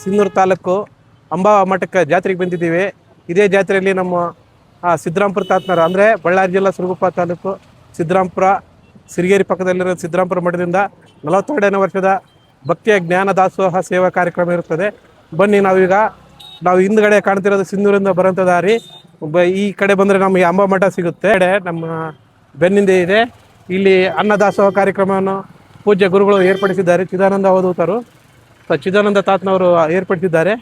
ಸಿನ್ನೂರು ತಾಲೂಕು ಅಂಬಾ ಮಠಕ್ಕೆ ಜಾತ್ರೆಗೆ ಬಂದಿದ್ದೀವಿ. ಇದೇ ಜಾತ್ರೆಯಲ್ಲಿ ನಮ್ಮ ಸಿದ್ದರಾಮಪುರ ತಾತ್ನರ ಅಂದರೆ ಬಳ್ಳಾರಿ ಜಿಲ್ಲಾ ಸುರಗುಪ್ಪ ತಾಲೂಕು ಸಿದ್ದರಾಮಪುರ ಸಿರಿಗೇರಿ ಪಕ್ಕದಲ್ಲಿರೋ ಸಿದ್ದರಾಮಪುರ ಮಠದಿಂದ ನಲವತ್ತೆರಡನೇ ವರ್ಷದ ಭಕ್ತಿಯ ಜ್ಞಾನ ದಾಸೋಹ ಸೇವಾ ಕಾರ್ಯಕ್ರಮ ಇರುತ್ತದೆ. ಬನ್ನಿ ನಾವೀಗ, ನಾವು ಹಿಂದ್ಗಡೆ ಕಾಣ್ತಿರೋದು ಸಿಂಧೂರಿಂದ ಬರೋಂಥ ದಾರಿ. ಈ ಕಡೆ ಬಂದರೆ ನಮಗೆ ಅಂಬಾ ಮಠ ಸಿಗುತ್ತೆ. ನಮ್ಮ ಬೆನ್ನಿಂದೆ ಇದೆ. ಇಲ್ಲಿ ಅನ್ನದಾಸೋಹ ಕಾರ್ಯಕ್ರಮವನ್ನು ಪೂಜ್ಯ ಗುರುಗಳು ಏರ್ಪಡಿಸಿದ್ದಾರೆ. ಚಿದಾನಂದ ಅವಧೂತರು. ಚಿದಾನಂದ ತಾತನವರು ಏರ್ಪಡಿಸಿದ್ದಾರೆ.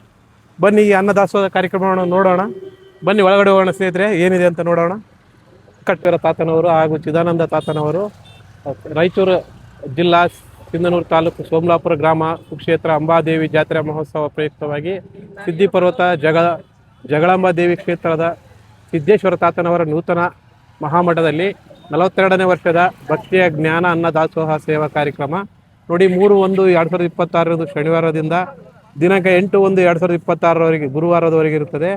ಬನ್ನಿ ಈ ಅನ್ನದಾಸೋಹ ಕಾರ್ಯಕ್ರಮವನ್ನು ನೋಡೋಣ. ಬನ್ನಿ ಒಳಗಡೆ ಹೋಗೋಣ ಸ್ನೇಹಿತರೆ, ಏನಿದೆ ಅಂತ ನೋಡೋಣ. ಕಟ್ಟರ ತಾತನವರು ಹಾಗೂ ಚಿದಾನಂದ ತಾತನವರು. ರಾಯಚೂರು ಜಿಲ್ಲಾ ಸಿಂಧನೂರು ತಾಲೂಕು ಸೋಮಲಾಪುರ ಗ್ರಾಮ ಕುಕ್ಷೇತ್ರ ಅಂಬಾದೇವಿ ಜಾತ್ರಾ ಮಹೋತ್ಸವ ಪ್ರಯುಕ್ತವಾಗಿ ಸಿದ್ಧಿ ಪರ್ವತ ಜಗ, ಜಗಳಾಂಬಾದೇವಿ ಕ್ಷೇತ್ರದ ಸಿದ್ದೇಶ್ವರ ತಾತನವರ ನೂತನ ಮಹಾಮಠದಲ್ಲಿ ನಲವತ್ತೆರಡನೇ ವರ್ಷದ ಭಕ್ತಿಯ ಜ್ಞಾನ ಅನ್ನದಾಸೋಹ ಸೇವಾ ಕಾರ್ಯಕ್ರಮ. ನೋಡಿ, ಮೂರು ಒಂದು ಎರಡು ಸಾವಿರದ ಇಪ್ಪತ್ತಾರರದು ಶನಿವಾರದಿಂದ ದಿನಾಂಕ ಎಂಟು ಒಂದು ಎರಡು ಸಾವಿರದ ಇಪ್ಪತ್ತಾರರವರೆಗೆ, ಗುರುವಾರದವರೆಗೆ ಇರುತ್ತದೆ.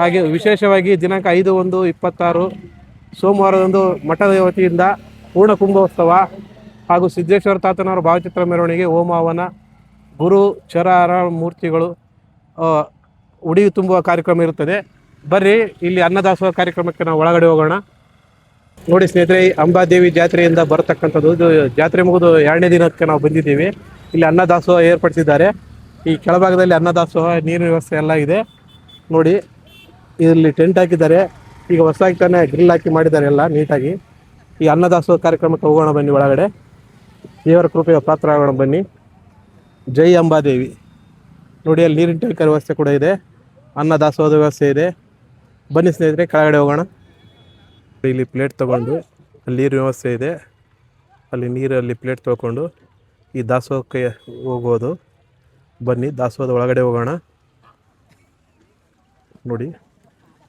ಹಾಗೆ ವಿಶೇಷವಾಗಿ ದಿನಾಂಕ ಐದು ಒಂದು ಇಪ್ಪತ್ತಾರು ಸೋಮವಾರದಂದು ಮಠದ ವತಿಯಿಂದ ಪೂರ್ಣ ಕುಂಭೋತ್ಸವ ಹಾಗೂ ಸಿದ್ದೇಶ್ವರ ತಾತನವರ ಭಾವಚಿತ್ರ ಮೆರವಣಿಗೆ ಓಮಾವನ ಗುರು ಚರಾರ ಮೂರ್ತಿಗಳು ಉಡಿ ತುಂಬುವ ಕಾರ್ಯಕ್ರಮ ಇರುತ್ತದೆ. ಬರ್ರಿ, ಇಲ್ಲಿ ಅನ್ನದಾಸೋಹ ಕಾರ್ಯಕ್ರಮಕ್ಕೆ ನಾವು ಒಳಗಡೆ ಹೋಗೋಣ. ನೋಡಿ ಸ್ನೇಹಿತರೆ ಅಂಬಾದೇವಿ ಜಾತ್ರೆಯಿಂದ ಬರತಕ್ಕಂಥದ್ದು ಇದು ಜಾತ್ರೆ ಮುಗಿದು ಎರಡನೇ ದಿನಕ್ಕೆ ನಾವು ಬಂದಿದ್ದೀವಿ. ಇಲ್ಲಿ ಅನ್ನದಾಸೋಹ ಏರ್ಪಡಿಸಿದ್ದಾರೆ. ಈ ಕೆಳಭಾಗದಲ್ಲಿ ಅನ್ನದಾಸೋಹ, ನೀರಿನ ವ್ಯವಸ್ಥೆ ಎಲ್ಲ ಇದೆ. ನೋಡಿ, ಇಲ್ಲಿ ಟೆಂಟ್ ಹಾಕಿದ್ದಾರೆ. ಈಗ ಹೊಸದಾಗಿ ತಾನೇ ಗ್ರಿಲ್ ಹಾಕಿ ಮಾಡಿದ್ದಾರೆ ಎಲ್ಲ ನೀಟಾಗಿ. ಈ ಅನ್ನದಾಸೋಹ ಕಾರ್ಯಕ್ರಮಕ್ಕೆ ಹೋಗೋಣ ಬನ್ನಿ ಒಳಗಡೆ. ದೇವರ ಕೃಪೆಯ ಪಾತ್ರ ಆಗೋಣ ಬನ್ನಿ. ಜೈ ಅಂಬಾದೇವಿ. ನೋಡಿ, ಅಲ್ಲಿ ನೀರಿನ ಟ್ಯಾಂಕರ್ ವ್ಯವಸ್ಥೆ ಕೂಡ ಇದೆ. ಅನ್ನದಾಸೋಹದ ವ್ಯವಸ್ಥೆ ಇದೆ. ಬನ್ನಿ ಸ್ನೇಹಿತರೆ, ಕೆಳಗಡೆ ಹೋಗೋಣ. ಇಲ್ಲಿ ಪ್ಲೇಟ್ ತಗೊಂಡು ಅಲ್ಲಿ ನೀರು ವ್ಯವಸ್ಥೆ ಇದೆ. ಅಲ್ಲಿ ನೀರಲ್ಲಿ ಪ್ಲೇಟ್ ತೊಳ್ಕೊಂಡು ಈ ದಾಸೋಹಕ್ಕೆ ಹೋಗೋದು. ಬನ್ನಿ ದಾಸೋಹದ ಒಳಗಡೆ ಹೋಗೋಣ. ನೋಡಿ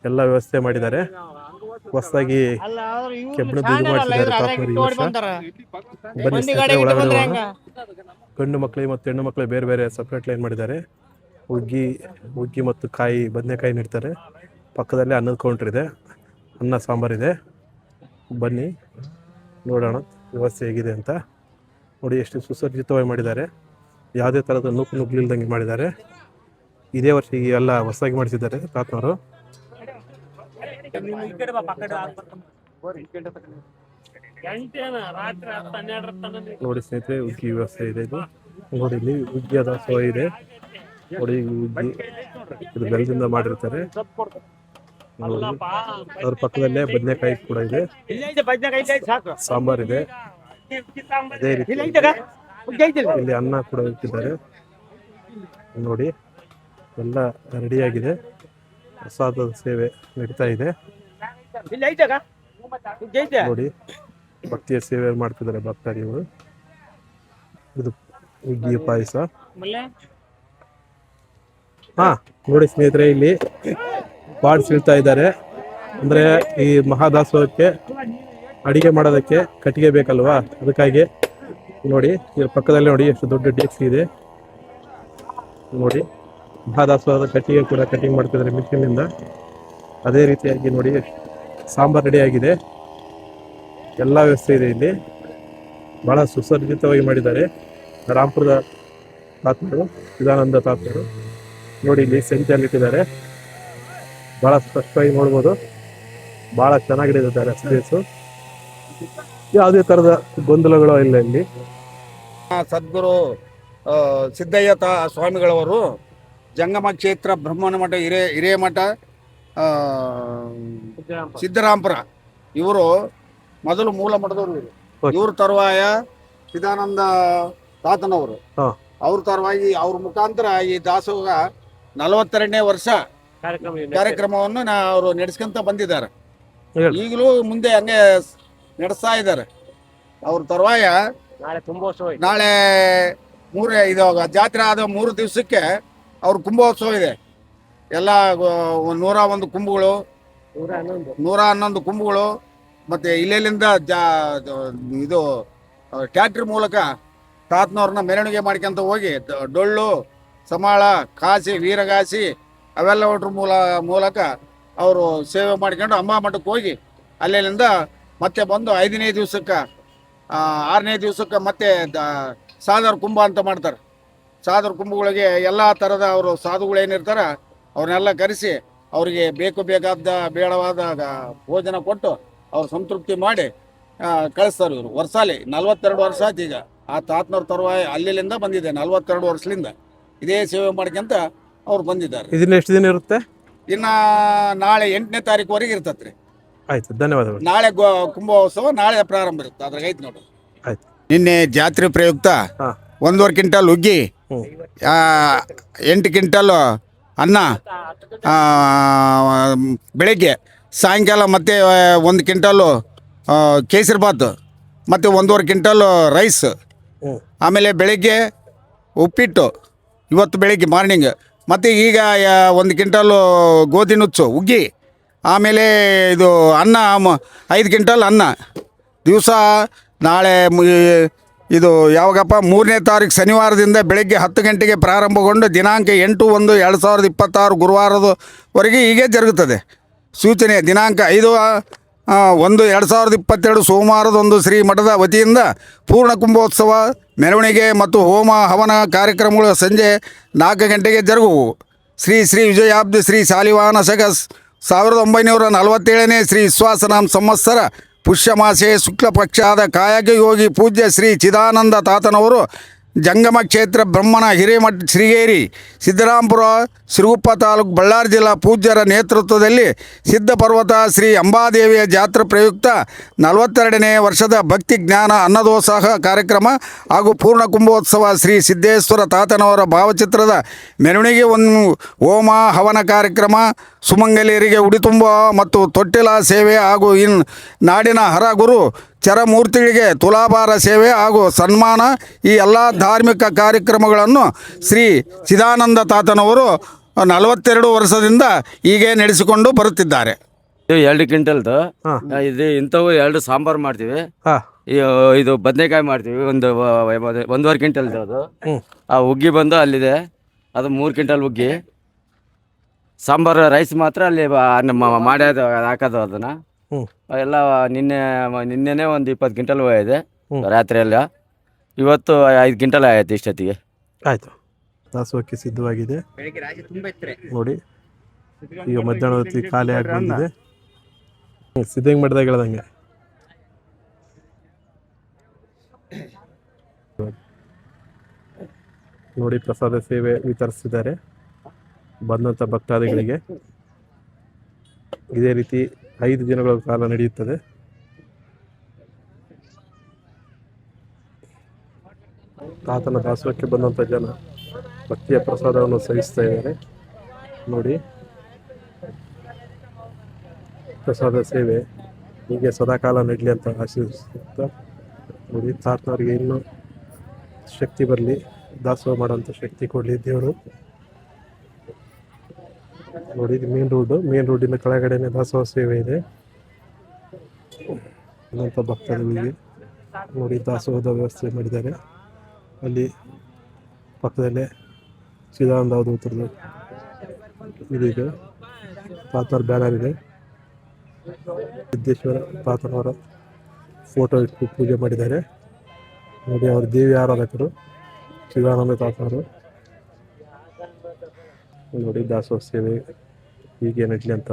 ಎಲ್ಲ ವ್ಯವಸ್ಥೆ ಮಾಡಿದ್ದಾರೆ. ಹೊಸದಾಗಿ ಕೆಬ್ಬಣದ ಇದು ವರ್ಷ. ಬನ್ನಿ ಒಳಗಡೆ ಹೋಗೋಣ. ಗಂಡು ಮಕ್ಕಳಿಗೆ ಮತ್ತು ಹೆಣ್ಣು ಮಕ್ಕಳಿಗೆ ಬೇರೆ ಬೇರೆ ಸಪ್ರೇಟ್ ಲೈನ್ ಮಾಡಿದ್ದಾರೆ. ಹುಗ್ಗಿ ಹುಗ್ಗಿ ಮತ್ತು ಕಾಯಿ ಬದನೆಕಾಯಿ ನೀಡ್ತಾರೆ. ಪಕ್ಕದಲ್ಲೇ ಅನ್ನದ ಕೌಂಟ್ರ್ ಇದೆ. ಅನ್ನ ಸಾಂಬಾರಿದೆ ಬನ್ನಿ, ನೋಡೋಣ ವ್ಯವಸ್ಥೆ ಹೇಗಿದೆ ಅಂತ. ನೋಡಿ ಎಷ್ಟು ಸುಸಜ್ಜಿತವಾಗಿ ಮಾಡಿದ್ದಾರೆ. ಯಾವುದೇ ಥರದ ನೂಕು ನುಗ್ಲಿಲ್ದಂಗೆ ಮಾಡಿದ್ದಾರೆ. ಇದೇ ವರ್ಷ ಈ ಎಲ್ಲ ಹೊಸದಾಗಿ ಮಾಡಿಸಿದ್ದಾರೆ ತಾತನವರು. ನೋಡಿ ಸ್ನೇಹಿತರೆ, ಉಗ್ಗಿ ವ್ಯವಸ್ಥೆ ಇದೆ ಇದು. ನೋಡಿ ಇಲ್ಲಿ ಉಗ್ಗಿಯ ದಾಸೋಹ ಇದೆ. ನೋಡಿ ಉಗ್ಗಿ ಇದು ಬೆಲ್ಲದಿಂದ ಮಾಡಿರ್ತಾರೆ. ಅದ್ರ ಪಕ್ಕದಲ್ಲೇ ಬದನೆಕಾಯಿ ಕೂಡ ಇದೆ. ಸಾಂಬಾರ್ ಇದೆ. ಅದೇ ರೀತಿ ಇಲ್ಲಿ ಅನ್ನ ಕೂಡ ಇಟ್ಟಿದ್ದಾರೆ. ನೋಡಿ ಎಲ್ಲ ರೆಡಿಯಾಗಿದೆ ಪ್ರಸಾದದ ಸೇವೆ ನಡೀತಾ ಇದೆ. ನೋಡಿ ಭಕ್ತಿಯ ಸೇವೆ ಮಾಡ್ತಿದ್ದಾರೆ ಭಕ್ತಾದಿಗಳು ಇದು ಹುಗ್ಗಿ ಪಾಯಸ. ಹಾ ನೋಡಿ ಸ್ನೇಹಿತರೆ ಇಲ್ಲಿ ಬಾಡ್ಸ್ ಇಳ್ತಾ ಇದ್ದಾರೆ. ಅಂದ್ರೆ ಈ ಮಹಾದಾಸೋಹಕ್ಕೆ ಅಡಿಗೆ ಮಾಡೋದಕ್ಕೆ ಕಟ್ಟಿಗೆ ಬೇಕಲ್ವಾ? ಅದಕ್ಕಾಗಿ ನೋಡಿ ಇದ್ರ ಪಕ್ಕದಲ್ಲಿ ನೋಡಿ ಎಷ್ಟು ದೊಡ್ಡ ಡೇಕ್ಸ್ ಇದೆ. ನೋಡಿ, ಮಹಾದಾಸೋಹದ ಕಟ್ಟಿಗೆ ಕೂಡ ಕಟ್ಟಿಂಗ್ ಮಾಡ್ತಿದ್ದಾರೆ ಮಿಷಿನಿಂದ. ಅದೇ ರೀತಿಯಾಗಿ ನೋಡಿ, ಸಾಂಬಾರ್ ರೆಡಿ ಆಗಿದೆ. ಎಲ್ಲ ವ್ಯವಸ್ಥೆ ಇದೆ ಇಲ್ಲಿ. ಬಹಳ ಸುಸರ್ಜಿತವಾಗಿ ಮಾಡಿದ್ದಾರೆ. ರಾಮ್ಪುರದ ತಾತ್ಮರು ಚಿದಾನಂದ ತಾತ್ಮರು ನೋಡಿ ಇಲ್ಲಿ ಸೆಂಚಲ್ಲಿ ಇಟ್ಟಿದ್ದಾರೆ. ಬಹಳ ಸ್ಪಷ್ಟವಾಗಿ ನೋಡ್ಬೋದು. ಬಹಳ ಚೆನ್ನಾಗಿಟ್ಟಿದ್ದಾರೆ ಸ್ಪೇಸು ಯಾವುದೇ ಥರದ ಗೊಂದಲಗಳು ಇಲ್ಲ ಇಲ್ಲಿ. ಸದ್ಗುರು ಸಿದ್ದಯ್ಯ ತ ಸ್ವಾಮಿಗಳವರು ಜಂಗಮ ಕ್ಷೇತ್ರ ಬ್ರಹ್ಮಣ ಮಠ ಹಿರೇ ಹಿರೇಮಠ ಸಿದ್ದರಾಮಪುರ. ಇವರು ಮೊದಲು ಮೂಲ ಮಠದವರು ಇವರು. ತರುವಾಯ ಸಿದಾನಂದ ತಾತನವರು. ಹಾ. ಅವ್ರ ತರುವಾಗಿ ಅವ್ರ ಮುಖಾಂತರ ಈ ದಾಸೋಹ ನಲವತ್ತೆರಡನೇ ವರ್ಷ ಕಾರ್ಯಕ್ರಮವನ್ನು ನಾ ಅವರು ನಡೆಸ್ಕೊಂತ ಬಂದಿದ್ದಾರೆ. ಈಗಲೂ ಮುಂದೆ ಹಂಗೆ ನಡೆಸ್ತಾ ಇದ್ದಾರೆ. ಅವ್ರ ತರುವಾಯ ನಾಳೆ ಮೂರ ಇದು ಜಾತ್ರೆ ಆದ ಮೂರು ದಿವಸಕ್ಕೆ ಅವ್ರ ಕುಂಭೋತ್ಸವ ಇದೆ. ಎಲ್ಲ ನೂರ ಒಂದು ಕುಂಭಗಳು ನೂರ ಹನ್ನೊಂದು. ಕುಂಭಗಳು ಮತ್ತೆ ಇಲ್ಲೆಲ್ಲಿಂದ ಜಾ ಇದು ಟ್ಯಾಕ್ಟ್ರಿ ಮೂಲಕ ತಾತನವ್ರನ್ನ ಮೆರವಣಿಗೆ ಮಾಡ್ಕೊಂತ ಹೋಗಿ ಡೊಳ್ಳು ಸಮಾಳ ಕಾಸಿ ವೀರಗಾಸಿ ಅವೆಲ್ಲ ಒಟ್ರ ಮೂಲ, ಮೂಲಕ ಅವರು ಸೇವೆ ಮಾಡ್ಕೊಂಡು ಅಮ್ಮ ಮಠಕ್ಕೆ ಹೋಗಿ ಅಲ್ಲಿಂದ ಮತ್ತೆ ಬಂದು ಐದನೇ ದಿವಸಕ್ಕೆ ಆರನೇ ದಿವಸಕ್ಕೆ ಮತ್ತೆ ಸಾದರ ಕುಂಭ ಅಂತ ಮಾಡ್ತಾರೆ. ಸಾದರ ಕುಂಭಗಳಿಗೆ ಎಲ್ಲ ಥರದ ಅವರು ಸಾಧುಗಳೇನಿರ್ತಾರೆ ಅವ್ರನ್ನೆಲ್ಲ ಕರೆಸಿ ಅವರಿಗೆ ಬೇಕು ಬೇಕಾದ ಬೇಡವಾದ ಭೋಜನ ಕೊಟ್ಟು ಅವ್ರು ಸಂತೃಪ್ತಿ ಮಾಡಿ ಕಳಿಸ್ತಾರೆ ಇವರು. ವರ್ಷಾಲಿ ನಲ್ವತ್ತೆರಡು ವರ್ಷ ಆಯ್ತು ಈಗ. ಆ ತಾತ್ನವ್ರ ತರುವಾಯ ಅಲ್ಲಿಂದ ಬಂದಿದೆ, ನಲ್ವತ್ತೆರಡು ವರ್ಷದಿಂದ. ಇದೇ ಸೇವೆ ಮಾಡ್ಕೊಂತ ಅವ್ರು ಬಂದಿದ್ದಾರೆ. ಇದನ್ನ ಎಷ್ಟು ದಿನ ಇರುತ್ತೆ? ಇನ್ನ ನಾಳೆ ಎಂಟನೇ ತಾರೀಕುವರೆಗೆ ಇರ್ತತ್ರಿ. ಆಯ್ತು ಧನ್ಯವಾದಗಳು. ನಾಳೆ ಗೋ ಕುಂಭೋತ್ಸವ ನಾಳೆ ಪ್ರಾರಂಭ ಇರುತ್ತೆ ಅದ್ರಾಗ ಐತಿ ನೋಡು. ಆಯ್ತು. ನಿನ್ನೆ ಜಾತ್ರೆ ಪ್ರಯುಕ್ತ ಹಾ. ಒಂದೂವರೆ ಕ್ವಿಂಟಲ್ ಹುಗ್ಗಿ ಹ್ಞೂ ಆ, ಎಂಟು ಕ್ವಿಂಟಲ್ ಅನ್ನ ಆ, ಬೆಳಗ್ಗೆ ಸಾಯಂಕಾಲ ಮತ್ತೆ ಒಂದು ಕ್ವಿಂಟಲ್ಲು ಕೇಸರಿ ಬಾತು ಮತ್ತು ಒಂದೂವರೆ ಕ್ವಿಂಟಲ್ಲು ರೈಸ್. ಹ್ಞೂ ಆಮೇಲೆ ಬೆಳಗ್ಗೆ ಉಪ್ಪಿಟ್ಟು ಇವತ್ತು ಬೆಳಗ್ಗೆ ಮಾರ್ನಿಂಗ್ ಮತ್ತು ಈಗ ಒಂದು ಕ್ವಿಂಟಲ್ಲು ಗೋಧಿ ನುಚ್ಚು, ಉಗ್ಗಿ, ಆಮೇಲೆ ಇದು ಅನ್ನ ಐದು ಕ್ವಿಂಟಲ್ ಅನ್ನ. ದಿವಸ, ನಾಳೆ ಇದು ಯಾವಾಗಪ್ಪ, ಮೂರನೇ ತಾರೀಕು ಶನಿವಾರದಿಂದ ಬೆಳಗ್ಗೆ ಹತ್ತು ಗಂಟೆಗೆ ಪ್ರಾರಂಭಗೊಂಡು ದಿನಾಂಕ ಎಂಟು ಒಂದು ಎರಡು ಸಾವಿರದ ಇಪ್ಪತ್ತಾರು ಗುರುವಾರದವರೆಗೆ ಹೀಗೆ ಜರುಗುತ್ತದೆ. ಸೂಚನೆ, ದಿನಾಂಕ ಐದು ಒಂದು ಎರಡು ಸಾವಿರದ ಇಪ್ಪತ್ತೆರಡು ಸೋಮವಾರದೊಂದು ಶ್ರೀ ಮಠದ ವತಿಯಿಂದ ಪೂರ್ಣ ಕುಂಭೋತ್ಸವ, ಮೆರವಣಿಗೆ ಮತ್ತು ಹೋಮ ಹವನ ಕಾರ್ಯಕ್ರಮಗಳು ಸಂಜೆ ನಾಲ್ಕು ಗಂಟೆಗೆ ಜರುಗುವು. ಶ್ರೀ ಶ್ರೀ ವಿಜಯಾಬ್ದಿ ಶ್ರೀ ಶಾಲಿವಾಹನ ಸಗಸ್ ಸಾವಿರದ ಒಂಬೈನೂರ ನಲವತ್ತೇಳನೇ ಶ್ರೀ ವಿಶ್ವಾಸನಾಮ ಸಂವತ್ಸರ ಪುಷ್ಯಮಾಸೆ ಶುಕ್ಲ ಪಕ್ಷಾದ ಕಾಯಕ ಯೋಗಿ ಪೂಜ್ಯ ಶ್ರೀ ಚಿದಾನಂದ ತಾತನವರು ಜಂಗಮ ಕ್ಷೇತ್ರ ಬ್ರಹ್ಮಣ ಹಿರೇಮಠ ಶ್ರೀಗೇರಿ ಸಿದ್ದರಾಮಪುರ ಸಿರುಗುಪ್ಪ ತಾಲೂಕು ಬಳ್ಳಾರಿ ಜಿಲ್ಲಾ ಪೂಜ್ಯರ ನೇತೃತ್ವದಲ್ಲಿ ಸಿದ್ಧ ಪರ್ವತ ಶ್ರೀ ಅಂಬಾದೇವಿಯ ಜಾತ್ರೆ ಪ್ರಯುಕ್ತ ನಲವತ್ತೆರಡನೇ ವರ್ಷದ ಭಕ್ತಿ ಜ್ಞಾನ ಅನ್ನದೋತ್ಸಾಹ ಕಾರ್ಯಕ್ರಮ ಹಾಗೂ ಪೂರ್ಣ ಕುಂಭೋತ್ಸವ ಶ್ರೀ ಸಿದ್ದೇಶ್ವರ ತಾತನವರ ಭಾವಚಿತ್ರದ ಮೆರವಣಿಗೆ ಒಂದು ಹೋಮ ಹವನ ಕಾರ್ಯಕ್ರಮ ಸುಮಂಗಲಿಯರಿಗೆ ಉಡಿತುಂಬ ಮತ್ತು ತೊಟ್ಟಿಲ ಸೇವೆ ಹಾಗೂ ಇನ್ ನಾಡಿನ ಹರಗುರು ಚರಮೂರ್ತಿಗಳಿಗೆ ತುಲಾಭಾರ ಸೇವೆ ಹಾಗೂ ಸನ್ಮಾನ ಈ ಎಲ್ಲ ಧಾರ್ಮಿಕ ಕಾರ್ಯಕ್ರಮಗಳನ್ನು ಶ್ರೀ ಚಿದಾನಂದ ತಾತನವರು ನಲವತ್ತೆರಡು ವರ್ಷದಿಂದ ಹೀಗೆ ನಡೆಸಿಕೊಂಡು ಬರುತ್ತಿದ್ದಾರೆ. ಇದು ಎರಡು ಕ್ವಿಂಟಲ್ದು. ಇದು ಇಂಥವು ಎರಡು ಸಾಂಬಾರು ಮಾಡ್ತೀವಿ. ಹಾಂ. ಈ- ಇದು ಬದನೆಕಾಯಿ ಮಾಡ್ತೀವಿ ಒಂದು ಒಂದೂವರೆ ಕ್ವಿಂಟಲ್ದು ಅದು. ಆ ಹುಗ್ಗಿ ಬಂದು ಅಲ್ಲಿದೆ. ಅದು ಮೂರು ಕ್ವಿಂಟಲ್ ಹುಗ್ಗಿ. ಸಾಂಬಾರು ರೈಸ್ ಮಾತ್ರ ಅಲ್ಲಿ ಬ- ನಮ್ಮ ಮಾಡ್ಯೋದು ಹಾಕೋದು ಅದನ್ನು. ಎಲ್ಲ ನಿನ್ನೆ ನಿನ್ನೆನೇ ಒಂದು ಇಪ್ಪತ್ತು ಕ್ವಿಂಟಲ್ ಹೋಗಿದೆ. ರಾತ್ರಿ ಎಲ್ಲ. ಇವತ್ತು ಐದು ಕ್ವಿಂಟಲ್ ಆಯ್ತು ಇಷ್ಟೊತ್ತಿಗೆ. ಆಯಿತು. ದಾಸೋಹಕ್ಕೆ ಸಿದ್ಧವಾಗಿದೆ. ನೋಡಿ. ಈಗ ಮಧ್ಯಾಹ್ನ ಹೊತ್ತಿಗೆ ಖಾಲಿ ಆಗಿ ಬಂದಿದೆ. ಸಿದ್ಧ ಸಿದ್ಧಂಗ್ ಮಾಡಿದಾಗ ಹೇಳ್ದಂಗೆ. ನೋಡಿ ಪ್ರಸಾದ ಸೇವೆ ವಿತರಿಸಿದ್ದಾರೆ ಬಂದಂಥ ಭಕ್ತಾದಿಗಳಿಗೆ. ಇದೇ ರೀತಿ ಐದು ದಿನಗಳ ಕಾಲ ನಡೆಯುತ್ತದೆ. ತಾತನ ದಾಸೋಹಕ್ಕೆ ಬಂದಂಥ ಜನ ಭಕ್ತಿಯ ಪ್ರಸಾದವನ್ನು ಸಹಿಸ್ತಾ ಇದ್ದಾರೆ. ನೋಡಿ. ಪ್ರಸಾದ ಸೇವೆ ಹೀಗೆ ಸದಾಕಾಲ ನಡಲಿ ಅಂತ ಆಶೀರ್ವಿಸುತ್ತಾ ನೋಡಿ, ತಾತನವರಿಗೆ ಇನ್ನೂ ಶಕ್ತಿ ಬರಲಿ, ದಾಸೋಹ ಮಾಡುವಂಥ ಶಕ್ತಿ ಕೊಡಲಿ ದೇವರು. ನೋಡಿ ಮೇನ್ ರೋಡ್ ಮೇನ್ ರೋಡಿನ ಕೆಳಗಡೆನೆ ದಾಸೋಹ ಸೇವೆ ಇದೆ. ಅನಂತ ಭಕ್ತಾದಿಗಳಿಗೆ ನೋಡಿ ದಾಸೋಹದ ವ್ಯವಸ್ಥೆ ಮಾಡಿದ್ದಾರೆ. ಅಲ್ಲಿ ಪಕ್ಕದಲ್ಲೇ ಚಿದಾನಂದ ಅವಧೂತರದು ಇದೆ. ಪಾತ್ರ ಬ್ಯಾನರ್ ಇದೆ. ಸಿದ್ದೇಶ್ವರ ಪಾತನವರ ಫೋಟೋ ಇಟ್ಟು ಪೂಜೆ ಮಾಡಿದ್ದಾರೆ. ನೋಡಿ ಅವರು ದೇವಿ ಆರಾಧಕರು ಚಿದಾನಂದ ತಾತನವರು ನೋಡಿ ದಾಸೋಹ ಸೇವೆ ಹೀಗೆ ಅಂತ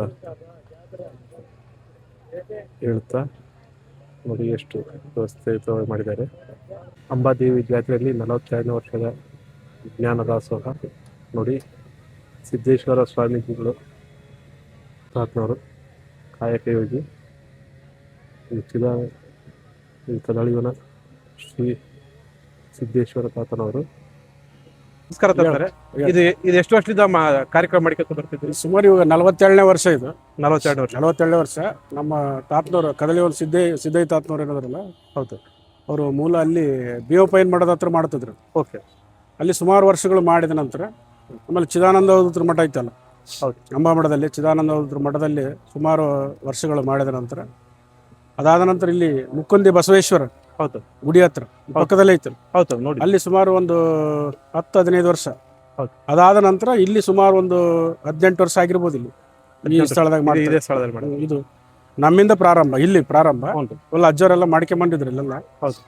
ಹೇಳ್ತಾ ನೋಡಿ ಎಷ್ಟು ವ್ಯವಸ್ಥೆ ಮಾಡಿದ್ದಾರೆ. ಅಂಬಾದೇವಿ ಜಾತ್ರೆಯಲ್ಲಿ ನಲವತ್ತೆರಡನೇ ವರ್ಷದ ಜ್ಞಾನ ದಾಸೋಹ ನೋಡಿ ಸಿದ್ದೇಶ್ವರ ಸ್ವಾಮೀಜಿಗಳು ತಾತ್ನವರು ಕಾಯಕ ಯೋಗಿ ಚಿದ ಈ ಕದಳಿವನ ಶ್ರೀ ಸಿದ್ದೇಶ್ವರ ತಾತನವರು. ನಮಸ್ಕಾರ ತಾತರೆ ಇದು ಇದು ಎಷ್ಟು ವರ್ಷದಿಂದ ಮಾ ಕಾರ್ಯಕ್ರಮ ಮಾಡ್ಕೊತ ಬರ್ತಿದ್ರಿ ಸುಮಾರು ಇವಾಗ ನಲವತ್ತೇಳನೇ ವರ್ಷ ಇದು. ನಲವತ್ತೆರಡು ವರ್ಷ. ನಲವತ್ತೆರಡನೇ ವರ್ಷ. ನಮ್ಮ ತಾತನವರು ಕದಲಿಯವರು ಸಿದ್ದೇ ಸಿದ್ದೈ ತಾತನವ್ರು ಏನಾದ್ರಲ್ಲ ಹೌದು. ಅವರು ಮೂಲ ಅಲ್ಲಿ ಬಿ ಓ ಪೈನ್ ಮಾಡೋದ ಹತ್ರ ಮಾಡ್ತಿದ್ರು. ಓಕೆ. ಅಲ್ಲಿ ಸುಮಾರು ವರ್ಷಗಳು ಮಾಡಿದ ನಂತರ ಆಮೇಲೆ ಚಿದಾನಂದ ಅವಧೂತರ ಮಠ ಐತಲ್ಲ? ಹೌದು. ಅಂಬಾ ಮಠದಲ್ಲಿ ಚಿದಾನಂದ ಅವಧೂತರ ಮಠದಲ್ಲಿ ಸುಮಾರು ವರ್ಷಗಳು ಮಾಡಿದ ನಂತರ ಅದಾದ ನಂತರ ಇಲ್ಲಿ ಮುಕ್ಕುಂದಿ ಬಸವೇಶ್ವರ ಹೌದು. ಗುಡಿ ಹತ್ರ ಪಕ್ಕದಲ್ಲೇ ಇತ್ತು. ಹೌದು ನೋಡಿ. ಅಲ್ಲಿ ಸುಮಾರು ಒಂದು ಹತ್ತು ಹದಿನೈದು ವರ್ಷ. ಹೌದು. ಅದಾದ ನಂತರ ಇಲ್ಲಿ ಸುಮಾರು ಒಂದು ಹದಿನೆಂಟು ವರ್ಷ ಆಗಿರ್ಬೋದು ಇಲ್ಲಿ. ಈ ಸ್ಥಳದಾಗ ಇದು ಮಾಡ್ತಾರೆ. ಇದೇ ಸ್ಥಳದಲ್ಲಿ ಮಾಡಿ ಇದು ನಮ್ಮಿಂದ ಪ್ರಾರಂಭ ಇಲ್ಲಿ ಪ್ರಾರಂಭ. ಒಳ್ಳೆ ಎಲ್ಲ ಅಜ್ಜವರೆಲ್ಲ ಮಾಡಿದ್ರು ಇಲ್ಲೆಲ್ಲ. ಹೌದು.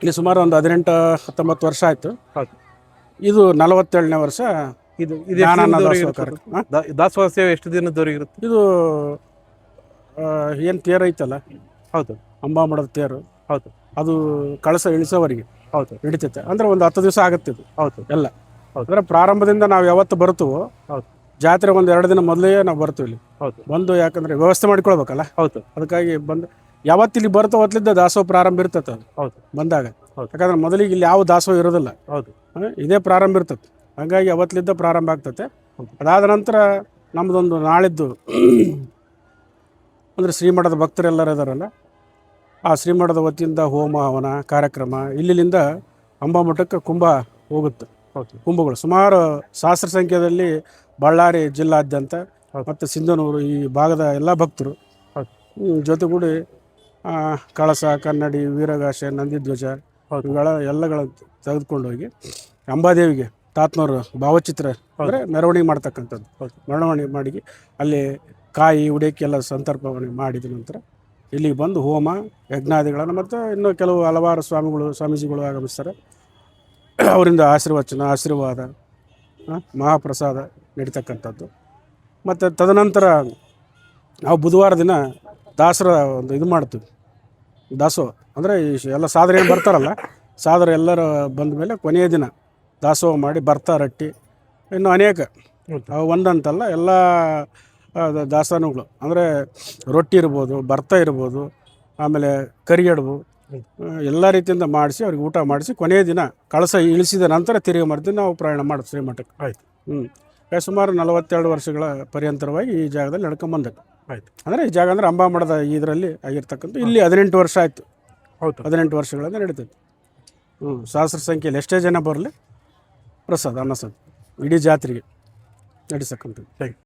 ಇಲ್ಲಿ ಸುಮಾರು ಒಂದು ಹದಿನೆಂಟು ಹತ್ತೊಂಬತ್ತು ವರ್ಷ ಆಯ್ತು. ಹೌದು. ಇದು ನಲವತ್ತೇಳನೇ ವರ್ಷ. ಇದು ಇದು ದಾಸೋಹ ಸೇವೆ ಎಷ್ಟು ದಿನದವರೆಗೆ ಇರುತ್ತೆ ಇದು ಏನು ತೇರು ಐತಲ್ಲ? ಹೌದು. ಅಂಬಾಮಠದ ತೇರು. ಹೌದು. ಅದು ಕಳಸ ಇಳಿಸೋವರೆಗೆ. ಹೌದು. ಹಿಡಿತೈತೆ. ಅಂದ್ರೆ ಒಂದು ಹತ್ತು ದಿವಸ ಆಗುತ್ತೆ ಇದು. ಹೌದು. ಎಲ್ಲ. ಹೌದು. ಅಂದ್ರೆ ಪ್ರಾರಂಭದಿಂದ ನಾವು ಯಾವತ್ತು ಬರ್ತೀವೋ ಹೌದು. ಜಾತ್ರೆ ಒಂದು ಎರಡು ದಿನ ಮೊದಲೇ ನಾವು ಬರ್ತೀವಿ ಇಲ್ಲಿ. ಹೌದು. ಬಂದು ಯಾಕಂದ್ರೆ ವ್ಯವಸ್ಥೆ ಮಾಡ್ಕೊಳ್ಬೇಕಲ್ಲ? ಹೌದು. ಅದಕ್ಕಾಗಿ ಬಂದು ಯಾವತ್ತು ಇಲ್ಲಿ ಬರ್ತೋ ಹೊತ್ಲಿದ್ದ ದಾಸೋಹ ಪ್ರಾರಂಭ ಇರ್ತದೆ ಅದು. ಹೌದು. ಬಂದಾಗ. ಯಾಕಂದ್ರೆ ಮೊದಲಿಗೆ ಇಲ್ಲಿ ಯಾವ ದಾಸೋಹ ಇರೋದಿಲ್ಲ. ಹೌದು? ಇದೇ ಪ್ರಾರಂಭ ಇರ್ತೈತೆ. ಹಾಗಾಗಿ ಅವತ್ತಲಿದ್ದ ಪ್ರಾರಂಭ ಆಗ್ತೈತೆ. ಅದಾದ ನಂತರ ನಮ್ಮದೊಂದು ನಾಳಿದ್ದು ಅಂದರೆ ಶ್ರೀಮಠದ ಭಕ್ತರೆಲ್ಲರೂ ಇದಾರಲ್ಲ ಆ ಶ್ರೀಮಠದ ವತಿಯಿಂದ ಹೋಮ ಹವನ ಕಾರ್ಯಕ್ರಮ ಇಲ್ಲಿಂದ ಅಂಬಾಮಠಕ್ಕೆ ಕುಂಭ ಹೋಗುತ್ತೆ ಕುಂಭಗಳು ಸುಮಾರು ಸಹಸ್ರ ಸಂಖ್ಯೆಯಲ್ಲಿ ಬಳ್ಳಾರಿ ಜಿಲ್ಲಾದ್ಯಂತ ಮತ್ತು ಸಿಂಧನೂರು ಈ ಭಾಗದ ಎಲ್ಲ ಭಕ್ತರು. ಜೊತೆಗೂಡಿ ಕಳಸ ಕನ್ನಡಿ ವೀರಗಾಸೆ ನಂದಿಧ್ವಜ. ಇವುಗಳ ಎಲ್ಲಗಳ ತೆಗೆದುಕೊಂಡು ಹೋಗಿ ಅಂಬಾದೇವಿಗೆ ತಾತ್ನೂರು ಭಾವಚಿತ್ರ ಅಂದರೆ ಮೆರವಣಿಗೆ ಮಾಡ್ತಕ್ಕಂಥದ್ದು. ಮೆರವಣಿಗೆ ಮಾಡಿ ಅಲ್ಲಿ ಕಾಯಿ ಉಡೇಕಿ ಎಲ್ಲ ಸಂತರ್ಪಣೆ ಮಾಡಿದ ನಂತರ ಇಲ್ಲಿಗೆ ಬಂದು ಹೋಮ ಯಜ್ಞಾದಿಗಳನ್ನು ಮತ್ತು ಇನ್ನೂ ಕೆಲವು ಹಲವಾರು ಸ್ವಾಮಿಗಳು ಸ್ವಾಮೀಜಿಗಳು ಆಗಮಿಸ್ತಾರೆ. ಅವರಿಂದ ಆಶೀರ್ವಚನ ಆಶೀರ್ವಾದ ಮಹಾಪ್ರಸಾದ ನಡೀತಕ್ಕಂಥದ್ದು. ಮತ್ತು ತದನಂತರ ನಾವು ಬುಧವಾರ ದಿನ ದಾಸರ ಒಂದು ಇದು ಮಾಡ್ತೀವಿ. ದಾಸೋಹ ಅಂದರೆ ಈ ಎಲ್ಲ ಸಾಧನೆ ಬರ್ತಾರಲ್ಲ ಸಾಧರ ಎಲ್ಲರೂ ಬಂದ ಮೇಲೆ ಕೊನೆಯ ದಿನ ದಾಸೋಹ ಮಾಡಿ ಬರ್ತಾ ರೊಟ್ಟಿ. ಇನ್ನು ಅನೇಕ ಅವು ಒಂದಂತಲ್ಲ ಎಲ್ಲ ದಾಸ್ತಾನುಗಳು ಅಂದರೆ ರೊಟ್ಟಿ ಇರ್ಬೋದು ಭರ್ತ ಇರ್ಬೋದು ಆಮೇಲೆ ಕರಿಗಡುಬು ಎಲ್ಲ ರೀತಿಯಿಂದ ಮಾಡಿಸಿ ಅವ್ರಿಗೆ ಊಟ ಮಾಡಿಸಿ ಕೊನೆಯ ದಿನ ಕಳಸ ಇಳಿಸಿದ ನಂತರ ತಿರುಗಿ ಮಾಡ್ತೀವಿ ನಾವು ಪ್ರಯಾಣ ಮಾಡೋದು ಶ್ರೀಮಠಕ್ಕೆ. ಆಯ್ತು. ಹ್ಞೂ ಸುಮಾರು ನಲವತ್ತೆರಡು ವರ್ಷಗಳ ಪರ್ಯಂತರವಾಗಿ ಈ ಜಾಗದಲ್ಲಿ ನಡ್ಕೊಂಬಂದೆ ಆಯ್ತು. ಅಂದರೆ ಈ ಜಾಗ ಅಂದರೆ ಅಂಬಾಮಠದ ಇದರಲ್ಲಿ ಆಗಿರ್ತಕ್ಕಂಥ ಇಲ್ಲಿ ಹದಿನೆಂಟು ವರ್ಷ ಆಯಿತು. ಹೌದು. ಹದಿನೆಂಟು ವರ್ಷಗಳಿಂದ ನಡೀತೈತೆ ಹ್ಞೂ ಸಹಸ್ರ ಸಂಖ್ಯೆಯಲ್ಲಿ ಎಷ್ಟೇ ಜನ ಬರಲಿ ಪ್ರಸಾದ ಅನ್ನಸದ್ ಇಡೀ ಜಾತ್ರೆಗೆ ನಡೆಸಕ್ಕಂಥದ್ದು. ಯು.